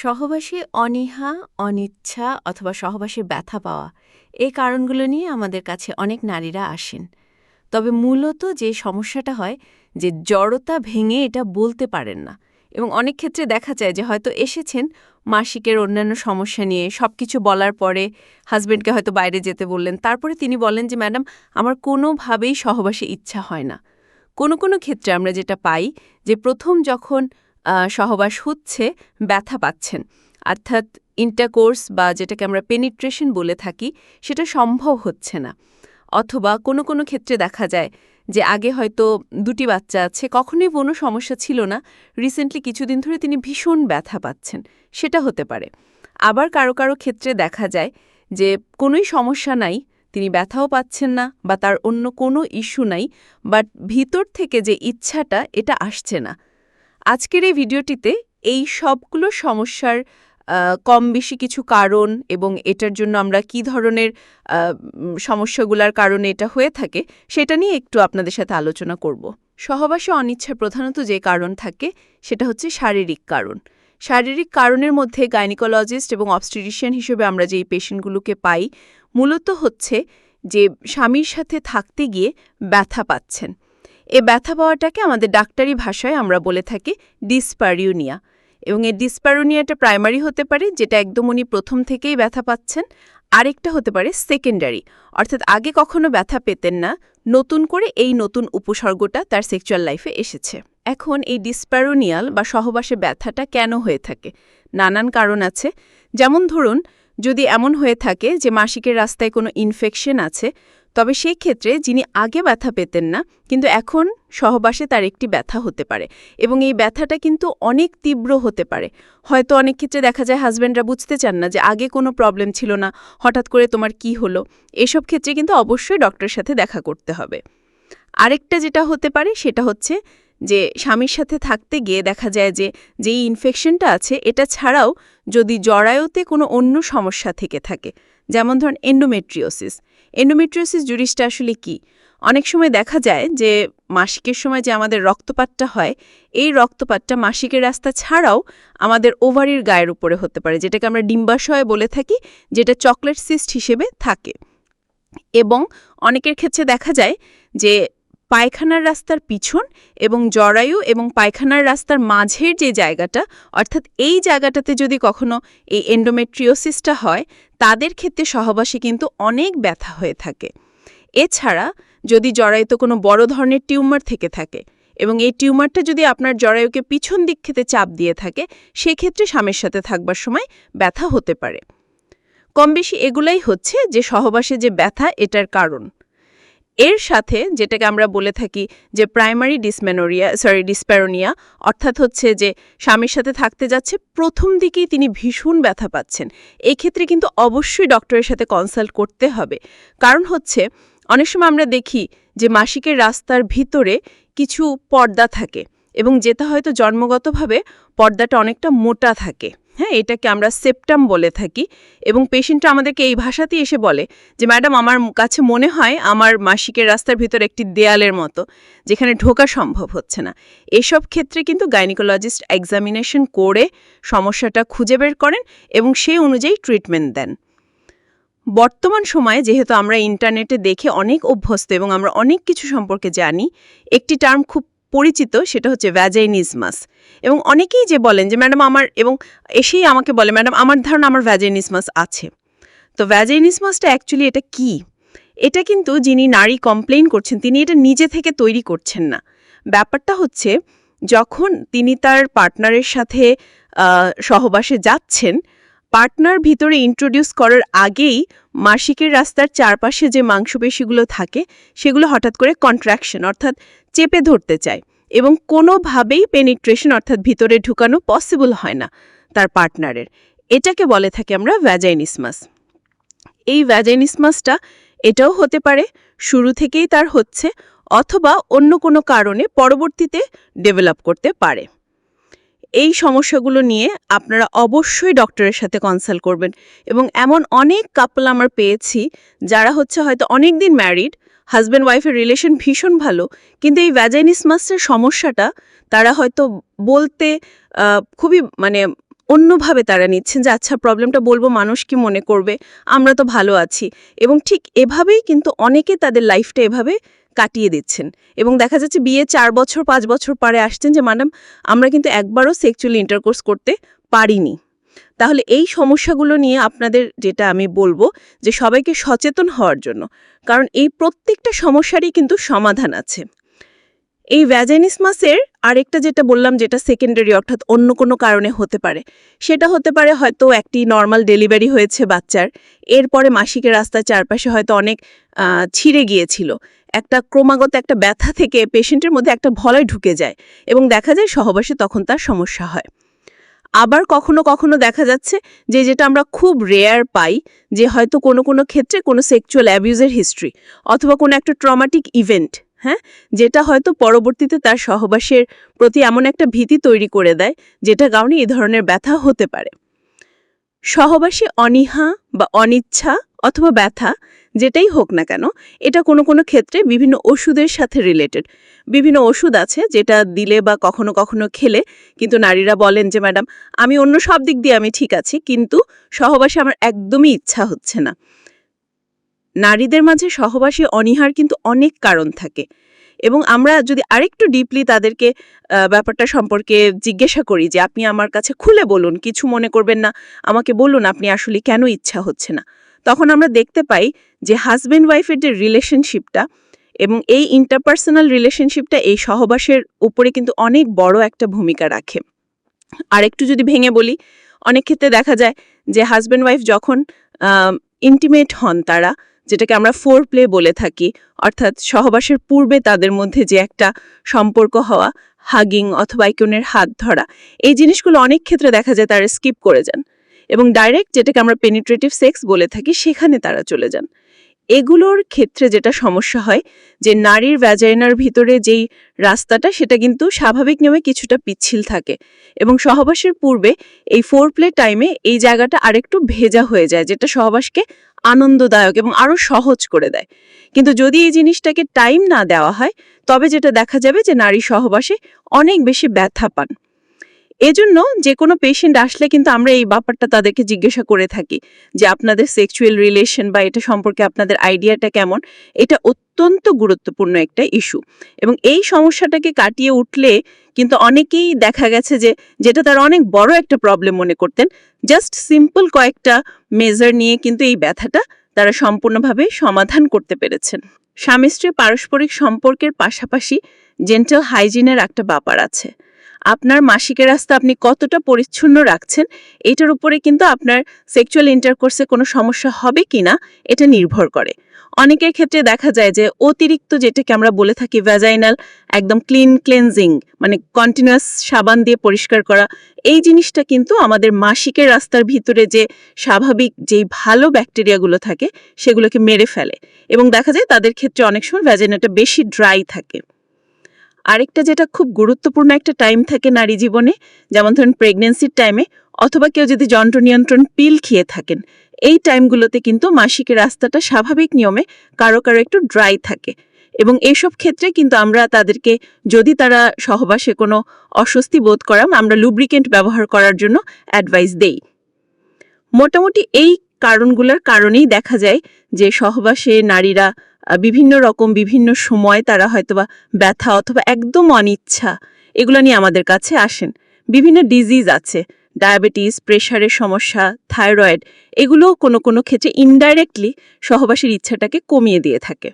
সহবাসী অনীহা, অনিচ্ছা অথবা সহবাসী ব্যথা পাওয়া এই কারণগুলো নিয়ে আমাদের কাছে অনেক নারীরা আসেন। তবে মূলত যে সমস্যাটা হয় যে জড়তা ভেঙে এটা বলতে পারেন না এবং অনেক ক্ষেত্রে দেখা যায় যে হয়তো এসেছেন মাসিকের অন্যান্য সমস্যা নিয়ে সব কিছু বলার পরে হাজব্যান্ডকে হয়তো বাইরে যেতে বললেন, তারপরে তিনি বলেন যে, ম্যাডাম, আমার কোনোভাবেই সহবাসে ইচ্ছা হয় না। কোনো কোনো ক্ষেত্রে আমরা যেটা পাই যে প্রথম যখন সহবাস হচ্ছে, ব্যথা পাচ্ছেন। অর্থাৎ ইন্টারকোর্স বা যেটাকে আমরা পেনিট্রেশন বলে থাকি, সেটা সম্ভব হচ্ছে না। অথবা কোনো কোনো ক্ষেত্রে দেখা যায় যে আগে হয়তো দুটি বাচ্চা আছে, কখনোই কোনো সমস্যা ছিল না। রিসেন্টলি কিছুদিন ধরে তিনি ভীষণ ব্যথা পাচ্ছেন, সেটা হতে পারে। আবার কারও কারও ক্ষেত্রে দেখা যায় যে কোনোই সমস্যা নাই, তিনি ব্যথাও পাচ্ছেন না বা তার অন্য কোনো ইস্যু নাই বাট ভিতর থেকে যে ইচ্ছাটা, এটা আসছে না। আজকের এই ভিডিওটিতে এই সবগুলো সমস্যার কম বেশি কিছু কারণ এবং এটার জন্য আমরা কি ধরনের সমস্যাগুলার কারণে এটা হয়ে থাকে সেটা নিয়ে একটু আপনাদের সাথে আলোচনা করব। সহবাসে অনিচ্ছার প্রধানত যে কারণ থাকে সেটা হচ্ছে শারীরিক কারণ। শারীরিক কারণের মধ্যে গাইনিকোলজিস্ট এবং অবস্ট্রিশিয়ান হিসেবে আমরা যেই পেশেন্টগুলোকে পাই, মূলত হচ্ছে যে স্বামীর সাথে থাকতে গিয়ে ব্যথা পাচ্ছেন। এ ব্যথা পাওয়াটাকে আমাদের ডাক্তারি ভাষায় আমরা বলে থাকি ডিসপারিউনিয়া এবং এই ডিসপ্যারোনিয়াটা প্রাইমারি হতে পারে, যেটা একদম উনি প্রথম থেকেই ব্যথা পাচ্ছেন। আরেকটা হতে পারে সেকেন্ডারি। অর্থাৎ আগে কখনো ব্যথা পেতেন না, নতুন করে এই নতুন উপসর্গটা তার সেক্সুয়াল লাইফে এসেছে। এখন এই ডিসপ্যারোনিয়াল বা সহবাসে ব্যথাটা কেন হয়ে থাকে? নানান কারণ আছে। যেমন ধরুন, যদি এমন হয়ে থাকে যে মাসিকের রাস্তায় কোনো ইনফেকশন আছে তবে সেই ক্ষেত্রে যিনি আগে ব্যথা পেতেন না, কিন্তু এখন সহবাসে তার একটি ব্যথা হতে পারে এবং এই ব্যথাটা কিন্তু অনেক তীব্র হতে পারে। হয়তো অনেক ক্ষেত্রে দেখা যায় হাজব্যান্ডরা বুঝতে চান না যে আগে কোনো প্রবলেম ছিল না, হঠাৎ করে তোমার কি হলো। এসব ক্ষেত্রে কিন্তু অবশ্যই ডক্টরের সাথে দেখা করতে হবে। আরেকটা যেটা হতে পারে সেটা হচ্ছে যে স্বামীর সাথে থাকতে গিয়ে দেখা যায় যে যেই ইনফেকশনটা আছে, এটা ছাড়াও যদি জরায়ুতে কোনো অন্য সমস্যা থেকে থাকে যেমন ধরুন এন্ডোমেট্রিওসিস এন্ডোমেট্রিওসিস জুরিসটা আসলে কি? অনেক সময় দেখা যায় যে মাসিকের সময় যে আমাদের রক্তপাতটা হয়, এই রক্তপাতটা মাসিকের রাস্তা ছাড়াও আমাদের ওভারির গায়ের উপরে হতে পারে, যেটাকে আমরা ডিম্বাশয় বলে থাকি, যেটা চকলেট সিস্ট হিসেবে থাকে। এবং অনেকের ক্ষেত্রে দেখা যায় যে পায়খানার রাস্তার পিছন এবং জরায়ু এবং পায়খানার রাস্তার মাঝের যে জায়গাটা, অর্থাৎ এই জায়গাটাতে যদি কখনো এই এন্ডোমেট্রিওসিসটা হয়, তাদের ক্ষেত্রে সহবাসী কিন্তু অনেক ব্যথা হয়ে থাকে। এছাড়া যদি জরায়ুতে কোনো বড় ধরনের টিউমার থেকে থাকে এবং এই টিউমারটা যদি আপনার জরায়ুকে পিছন দিক খেতে চাপ দিয়ে থাকে, সেক্ষেত্রে স্বামীর সাথে থাকবার সময় ব্যথা হতে পারে। কম বেশি এগুলাই হচ্ছে যে সহবাসে যে ব্যথা, এটার কারণ। এর সাথে যেটাকে আমরা বলে থাকি যে প্রাইমারি ডিসমেনোরিয়া সরি ডিসপ্যারোনিয়া অর্থাৎ হচ্ছে যে স্বামীর সাথে থাকতে যাচ্ছে, প্রথম দিকেই তিনি ভীষণ ব্যথা পাচ্ছেন। এই ক্ষেত্রে কিন্তু অবশ্যই ডক্টরের সাথে কনসাল্ট করতে হবে। কারণ হচ্ছে, অনেক সময় আমরা দেখি যে মাসিকের রাস্তার ভিতরে কিছু পর্দা থাকে এবং যেটা হয়তো জন্মগতভাবে পর্দাটা অনেকটা মোটা থাকে। হ্যাঁ এটাকে আমরা সেপ্টাম বলে থাকি এবং পেশেন্টটা আমাদেরকে এই ভাষাতেই এসে বলে যে, ম্যাডাম, আমার কাছে মনে হয় আমার মাসিকের রাস্তার ভিতর একটি দেয়ালের মতো, যেখানে ঢোকা সম্ভব হচ্ছে না। এসব ক্ষেত্রে কিন্তু গাইনিকোলজিস্ট এক্সামিনেশন করে সমস্যাটা খুঁজে বের করেন এবং সেই অনুযায়ী ট্রিটমেন্ট দেন। বর্তমান সময়ে যেহেতু আমরা ইন্টারনেটে দেখে অনেক অভ্যস্ত এবং আমরা অনেক কিছু সম্পর্কে জানি, একটি টার্ম খুব পরিচিত, সেটা হচ্ছে ভ্যাজাইনিজমাস এবং অনেকেই যে বলেন যে, ম্যাডাম, আমার, এবং এসেই আমাকে বলে, ম্যাডাম, আমার ধারণা আমার ভ্যাজাইনিজমাস আছে। তো ভ্যাজাইনিজমাসটা অ্যাকচুয়ালি এটা কি? এটা কিন্তু যিনি নারী কমপ্লেন করছেন, তিনি এটা নিজে থেকে তৈরি করছেন না। ব্যাপারটা হচ্ছে, যখন তিনি তার পার্টনারের সাথে সহবাসে যাচ্ছেন পার্টনার ভিতরে ইন্ট্রোডিউস করার আগেই মাসিকের রাস্তার চারপাশে যে মাংসপেশিগুলো থাকে, সেগুলো হঠাৎ করে কন্ট্রাকশন অর্থাৎ চেপে ধরতে চায় এবং কোনোভাবেই পেনিট্রেশন অর্থাৎ ভিতরে ঢুকানো পসিবল হয় না তার পার্টনারের। এটাকে বলে থাকি আমরা ভ্যাজাইনিসমাস এই ভ্যাজাইনিসমাসটা এটাও হতে পারে, শুরু থেকেই তার হচ্ছে, অথবা অন্য কোনো কারণে পরবর্তীতে ডেভেলপ করতে পারে। এই সমস্যাগুলো নিয়ে আপনারা অবশ্যই ডক্টরের সাথে কনসাল্ট করবেন। এবং এমন অনেক কাপল আমার পেয়েছি, যারা হচ্ছে হয়তো অনেক দিন ম্যারিড হাজব্যান্ড ওয়াইফের রিলেশন ভীষণ ভালো, কিন্তু এই ভ্যাজাইনিসমাসের সমস্যাটা তারা হয়তো বলতে খুবই মানে অন্যভাবে তারা নিচ্ছেন যে আচ্ছা প্রবলেমটা বলব, মানুষ কি মনে করবে? আমরা তো ভালো আছি। এবং ঠিক এভাবেই কিন্তু অনেকে তাদের লাইফটা এভাবে কাটিয়ে দিচ্ছেন। এবং দেখা যাচ্ছে বিয়ে চার বছর, পাঁচ বছর পরে আসছেন যে, ম্যাডাম, আমরা কিন্তু একবারও সেক্সুয়ালি ইন্টারকোর্স করতে পারিনি। তাহলে এই সমস্যাগুলো নিয়ে আপনাদের যেটা আমি বলব যে, সবাইকে সচেতন হওয়ার জন্য। কারণ এই প্রত্যেকটা সমস্যারই কিন্তু সমাধান আছে। এই ভ্যাজাইনিসমাসের আরেকটা যেটা বললাম, যেটা সেকেন্ডারি অর্থাৎ অন্য কোনো কারণে হতে পারে। সেটা হতে পারে হয়তো একটি নর্মাল ডেলিভারি হয়েছে বাচ্চার। এরপরে মাসিকের রাস্তার চারপাশে হয়তো অনেক ছিঁড়ে গিয়েছিল। একটা ক্রমাগত একটা ব্যথা থেকে পেশেন্টের মধ্যে একটা ভলয় ঢুকে যায় এবং দেখা যায় সহবাসে তখন তার সমস্যা হয়। আবার কখনো কখনো দেখা যাচ্ছে যে, যেটা আমরা খুব রেয়ার পাই, যে হয়তো কোনো কোনো ক্ষেত্রে কোনো সেক্সুয়াল অ্যাবিউজের হিস্ট্রি অথবা কোনো একটা ট্রমাটিক ইভেন্ট হ্যাঁ? যেটা হয়তো পরবর্তীতে তার সহবাসের প্রতি এমন একটা ভীতি তৈরি করে দেয়, যেটা কারণে এই ধরনের ব্যথা হতে পারে। সহবাসী অনীহা বা অনিচ্ছা অথবা ব্যথা, যেটাই হোক না কেন, এটা কোনো কোনো ক্ষেত্রে বিভিন্ন ওষুধের সাথে রিলেটেড বিভিন্ন ওষুধ আছে যেটা দিলে বা কখনো কখনো খেলে, কিন্তু নারীরা বলেন যে, ম্যাডাম, আমি অন্য সব দিক দিয়ে আমি ঠিক আছি, কিন্তু সহবাসে আমার একদমই ইচ্ছা হচ্ছে না। নারীদের মাঝে সহবাসী অনীহার কিন্তু অনেক কারণ থাকে। এবং আমরা যদি আরেকটু ডিপলি তাদেরকে ব্যাপারটা সম্পর্কে জিজ্ঞাসা করি যে, আপনি আমার কাছে খুলে বলুন, কিছু মনে করবেন না, আমাকে বলুন আপনি আসলে কেন ইচ্ছা হচ্ছে না? তখন আমরা দেখতে পাই যে হাজব্যান্ড ওয়াইফের যে রিলেশনশিপটা এবং এই ইন্টারপার্সোনাল রিলেশনশিপটা এই সহবাসের উপরে কিন্তু অনেক বড় একটা ভূমিকা রাখে। আরেকটু যদি ভেঙে বলি, অনেক ক্ষেত্রে দেখা যায় যে হাজব্যান্ড ওয়াইফ যখন ইন্টিমেট হন তারা যেটাকে আমরা ফোর প্লে বলে থাকি, অর্থাৎ সহবাসের পূর্বে তাদের মধ্যে যে একটা সম্পর্ক হওয়া হাগিং অথবা ইকনের হাত ধরা, এই জিনিসগুলো অনেক ক্ষেত্রে দেখা যায় তারা স্কিপ করে যান এবং ডাইরেক্ট যেটাকে আমরা পেনিট্রেটিভ সেক্স বলে থাকি, সেখানে তারা চলে যান। এগুলোর ক্ষেত্রে যেটা সমস্যা হয়, যে নারীর ভ্যাজাইনার ভিতরে যেই রাস্তাটা, সেটা কিন্তু স্বাভাবিক নিয়মে কিছুটা পিচ্ছিল থাকে। এবং সহবাসের পূর্বে এই ফোর প্লে টাইমে এই জায়গাটা আরেকটু ভেজা হয়ে যায়, যেটা সহবাসকে আনন্দদায়ক এবং আরও সহজ করে দেয়। কিন্তু যদি এই জিনিসটাকে টাইম না দেওয়া হয়, তবে যেটা দেখা যাবে যে নারী সহবাসে অনেক বেশি ব্যথা পান। এজন্য যে কোনো পেশেন্ট আসলে কিন্তু আমরা এই ব্যাপারটা তাদেরকে জিজ্ঞাসা করে থাকি যে আপনাদের সেক্সুয়াল রিলেশন বা এটা সম্পর্কে আপনাদের আইডিয়াটা কেমন? এটা অত্যন্ত গুরুত্বপূর্ণ একটা ইস্যু এবং এই সমস্যাটাকে কাটিয়ে উঠলে কিন্তু অনেকেই দেখা গেছে যে যেটা তার অনেক বড় একটা প্রবলেম মনে করতেন জাস্ট সিম্পল কয়েকটা মেজার নিয়ে কিন্তু এই ব্যথাটা তারা সম্পূর্ণভাবে সমাধান করতে পেরেছেন। স্বামী স্ত্রী পারস্পরিক সম্পর্কের পাশাপাশি জেন্টাল হাইজিনের একটা ব্যাপার আছে। আপনার মাসিকের রাস্তা আপনি কতটা পরিচ্ছন্ন রাখছেন, এটার উপরে কিন্তু আপনার সেক্সুয়াল ইন্টারকোর্সে কোনো সমস্যা হবে কিনা এটা নির্ভর করে। অনেকের ক্ষেত্রে দেখা যায় যে অতিরিক্ত যেটাকে আমরা বলে থাকি ভ্যাজাইনাল একদম ক্লিন ক্লেনজিং মানে কন্টিনিউয়াস সাবান দিয়ে পরিষ্কার করা, এই জিনিসটা কিন্তু আমাদের মাসিকের রাস্তার ভিতরে যে স্বাভাবিক যেই ভালো ব্যাকটেরিয়াগুলো থাকে, সেগুলোকে মেরে ফেলে। এবং দেখা যায় তাদের ক্ষেত্রে অনেক সময় ভ্যাজাইনাটা বেশি ড্রাই থাকে। আরেকটা যেটা খুব গুরুত্বপূর্ণ একটা টাইম থাকে নারী জীবনে, যেমন ধরেন প্রেগনেন্সির টাইমে অথবা কেউ যদি যন্ত্র নিয়ন্ত্রণ পিল খেয়ে থাকেন, এই টাইমগুলোতে কিন্তু মাসিকের রাস্তাটা স্বাভাবিক নিয়মে কারও কারও একটু ড্রাই থাকে। এবং এইসব ক্ষেত্রে কিন্তু আমরা তাদেরকে, যদি তারা সহবাসে কোনো অস্বস্তি বোধ করাম, আমরা লুব্রিকেন্ট ব্যবহার করার জন্য অ্যাডভাইস দেই। মোটামুটি এই কারণগুলোর কারণেই দেখা যায় যে সহবাসে নারীরা বিভিন্ন রকম, বিভিন্ন সময় তারা হয়তোবা ব্যথা অথবা একদম অনিচ্ছা, এগুলো নিয়ে আমাদের কাছে আসেন। বিভিন্ন ডিজিজ আছে ডায়াবেটিস প্রেশারের সমস্যা থাইরয়েড এগুলোও কোনো কোনো ক্ষেত্রে ইনডাইরেক্টলি সহবাসের ইচ্ছাটাকে কমিয়ে দিয়ে থাকে।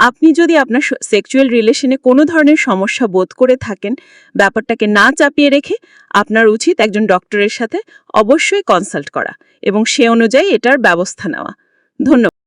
আপনি যদি আপনার সেক্সুয়াল রিলেশনে কোনো ধরনের সমস্যা বোধ করে থাকেন, ব্যাপারটাকে না চাপিয়ে রেখে আপনার উচিত একজন ডক্টরের সাথে অবশ্যই কনসাল্ট করা এবং সে অনুযায়ী এটার ব্যবস্থা নেওয়া। ধন্যবাদ।